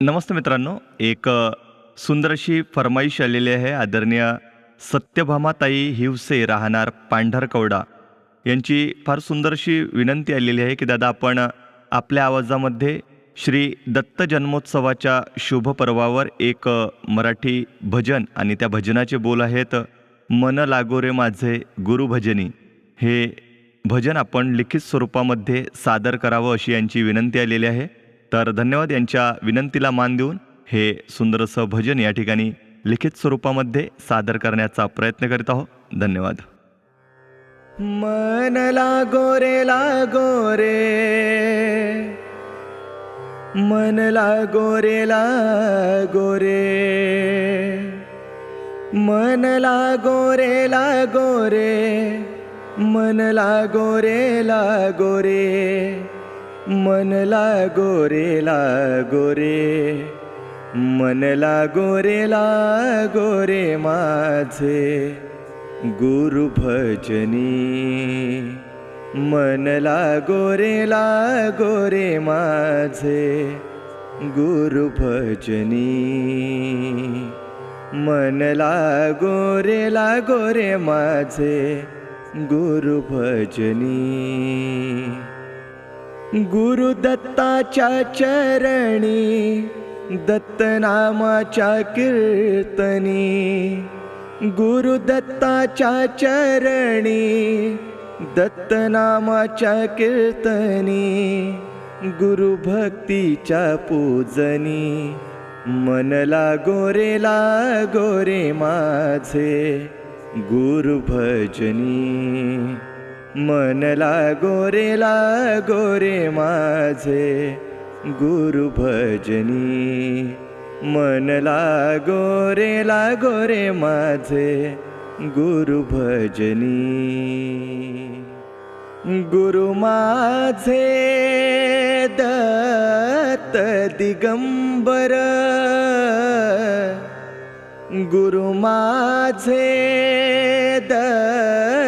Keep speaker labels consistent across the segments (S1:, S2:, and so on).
S1: नमस्ते मित्रांनो. एक सुंदरशी सुंदर अशी फरमाईश आलेली आहे. आदरणीय सत्यभामाताई हिवसे राहणार पांढरकवडा यांची फार सुंदर अशी विनंती आलेली आहे की दादा आपण आपल्या आवाजामध्ये श्री दत्त जन्मोत्सवाच्या शुभ पर्वावर एक मराठी भजन आणि त्या भजनाचे बोल आहेत मन लागोरे माझे गुरुभजनी हे भजन आपण लिखित स्वरूपामध्ये सादर करावं अशी यांची विनंती आलेली आहे. तर धन्यवाद यांच्या विनंतीला मान देऊन हे सुंदर असं भजन या ठिकाणी लिखित स्वरूपामध्ये सादर करण्याचा प्रयत्न करीत आहोत. धन्यवाद.
S2: मन लागो रे लागो रे. मन लागो रे लागो रे. मन लागो रे लागो रे. मन लागो रे लागो रे. मनला गोरेला गोरे मनला गोरेला गोरे माझे. गुरु भजनी मनला गोरेला गोरे माझे. गुरु भजनी मनला गोरेला गोरे माझे. गुरु भजनी. गुरुदत्ताच्या चरणी दत्तनामाच्या कीर्तनी. गुरुदत्ताच्या चरणी दत्तनामाच्या कीर्तनी. गुरुभक्तीच्या पूजनी. मनला गोरेला गोरे माझे गुरुभजनी मनला गोरेला लागो माझे गुरु भजनी. मनला गोरेला गोरे माझे गुरु भजनी. गुरु माझे दत्त दिगंबर गुरु माझे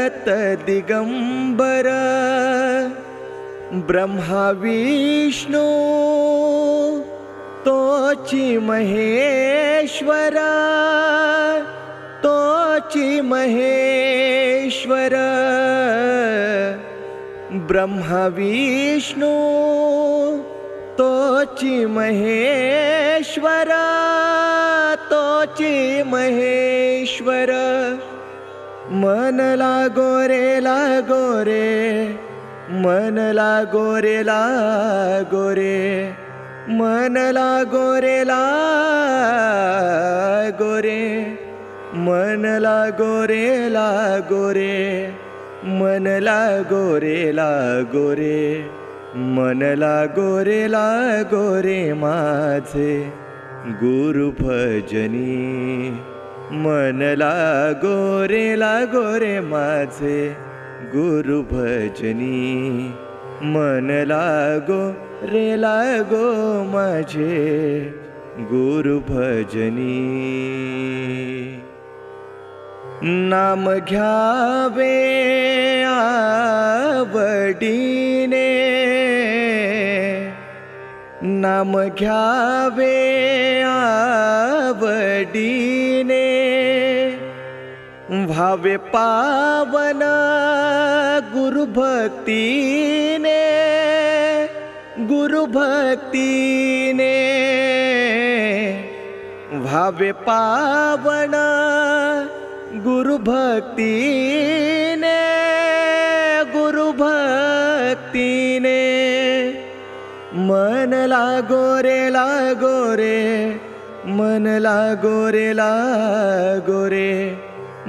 S2: दत्त दिगंबर. ब्रह्मा विष्णू तोची महेश्वर तोची महेश्वर. ब्रह्मा विष्णू तोची महेश्वर तोची महेश्वर. मन लागो रे लागो रे. मन लागो रे लागो रे. मन लागो रे लागो रे. मन लागो रे लागो रे. मन लागो रे लागो रे. मन लागो रे लागो रे माझे गुरु भजनी. मन लागो रे लागो रे माझे गुरु भजनी. मन लागो रे लागो माझे गुरु भजनी. नाम घ्यावे आवडीने. नाम घ्यावे आवडीने. व्हावे पावन गुरुभक्तीने गुरुभक्तीने. व्हावे पावन गुरुभक्तीने गुरुभक्तीने. मन लागो रे लागो रे मन लागो रे लागो रे.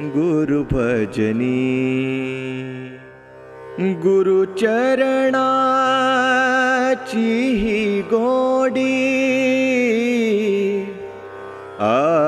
S2: गुरु भजनी। गुरुचरणाची ही गोडी। आ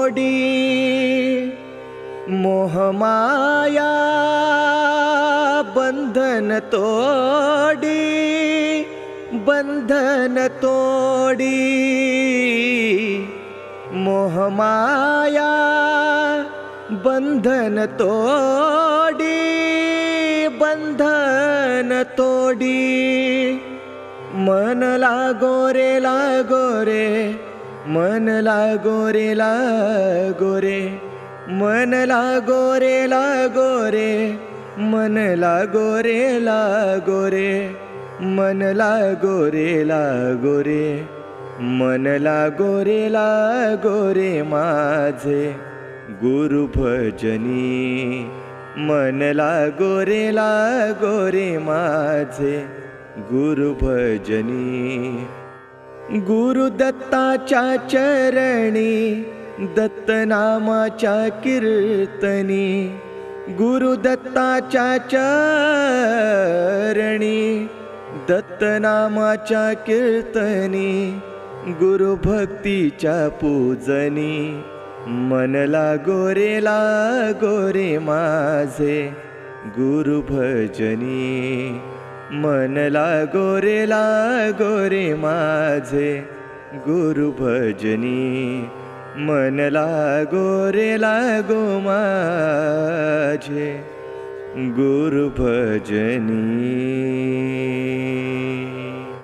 S2: मोहमाया बंधन तोडी बंधन तोडी। मोहमाया बंधन तोडी बंधन तोडी। मन लागो रे लागो रे मन लागो रे लागो रे। मन लागो रे लागो रे. मन लागो रे लागो रे. मन लागो रे लागो रे. मन लागो रे लागो रे माझे. गुरु भजनी मन लागो रे लागो रे माझे. गुरु भजनी गुरुदत्ताच्या चरणी दत्तनामाच्या कीर्तनी गुरुदत्ताच्या चरणी दत्तनामाच्या कीर्तनी गुरुभक्तीच्या पूजनी. मनला गोरेला गोरे माझे गुरुभजनी. भजनी गोरेला गोरे रे माझे गुरु भजनी मन लागो रे लागो माझे गुरु भजनी